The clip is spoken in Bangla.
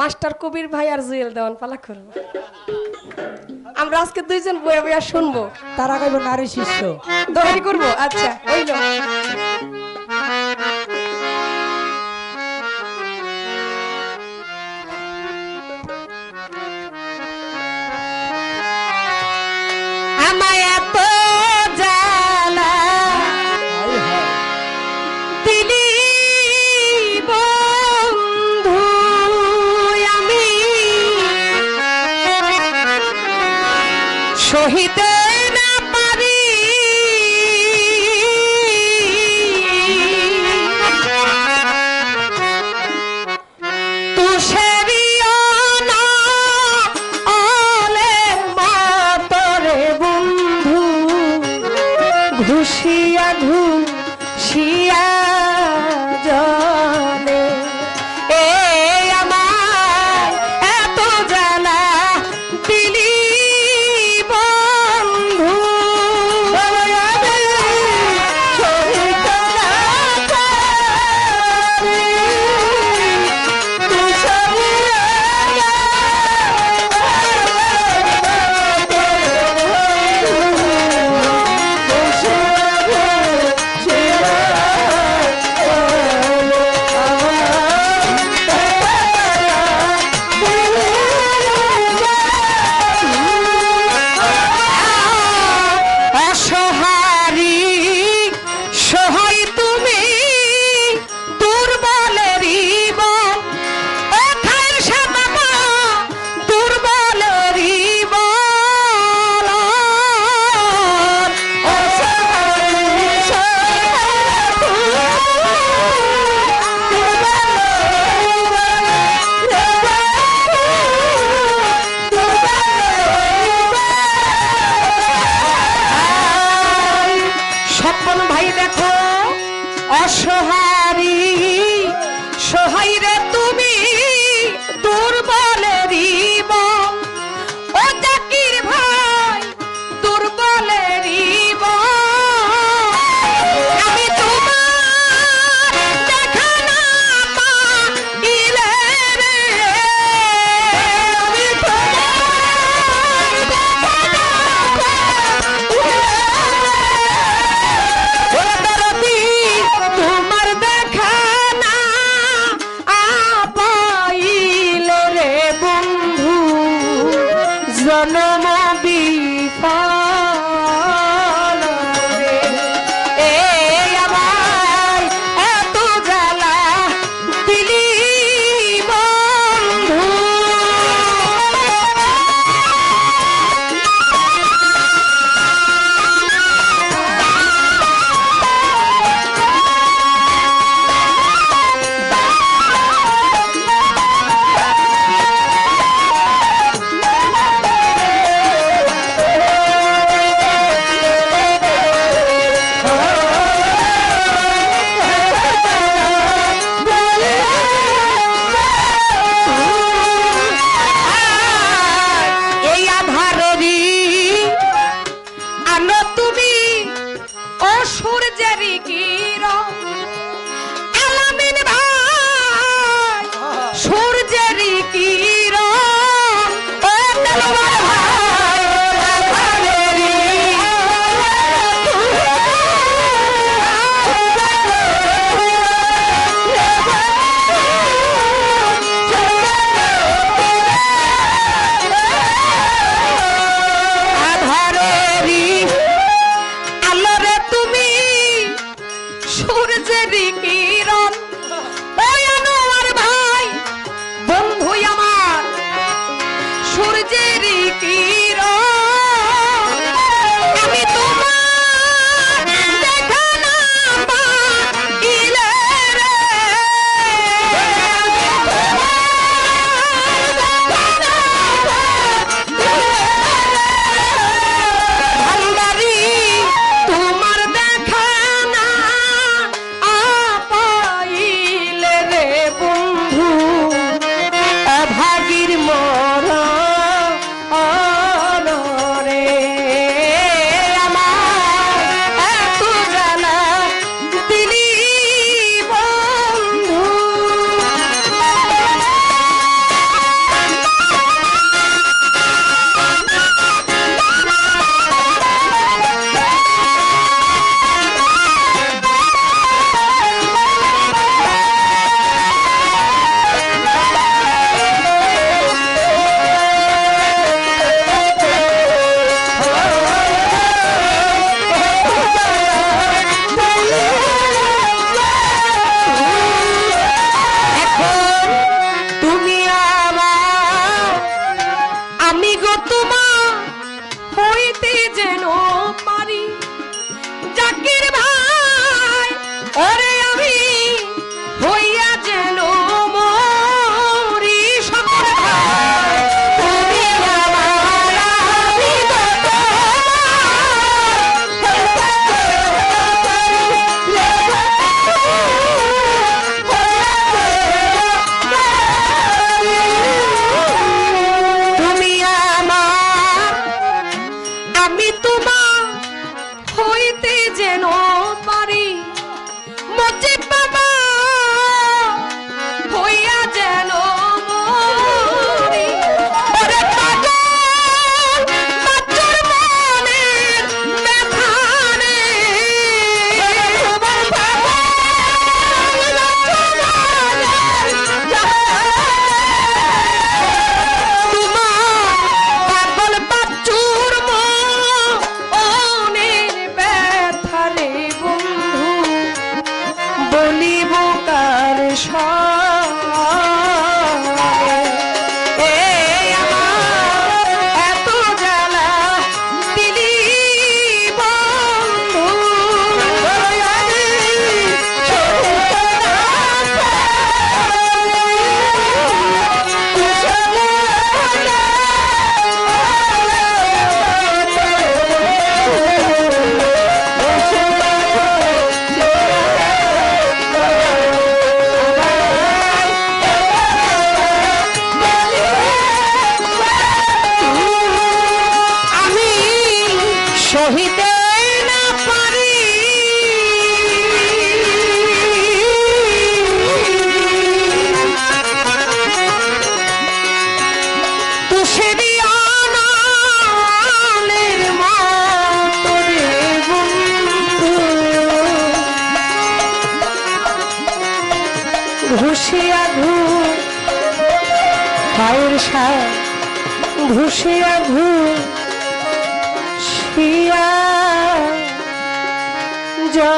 মাস্টার কবির ভাই আর জুয়েল দেওয়ান পালা করব। আমরা আজকে দুইজন বয়া বয়া শুনব। তার গাইব নারী শিষ্য। দোহারি করব? আচ্ছা হইল। আমায় শহীদে no, no. की পায়ের সার ভুষিয়া ভুষিয়া যা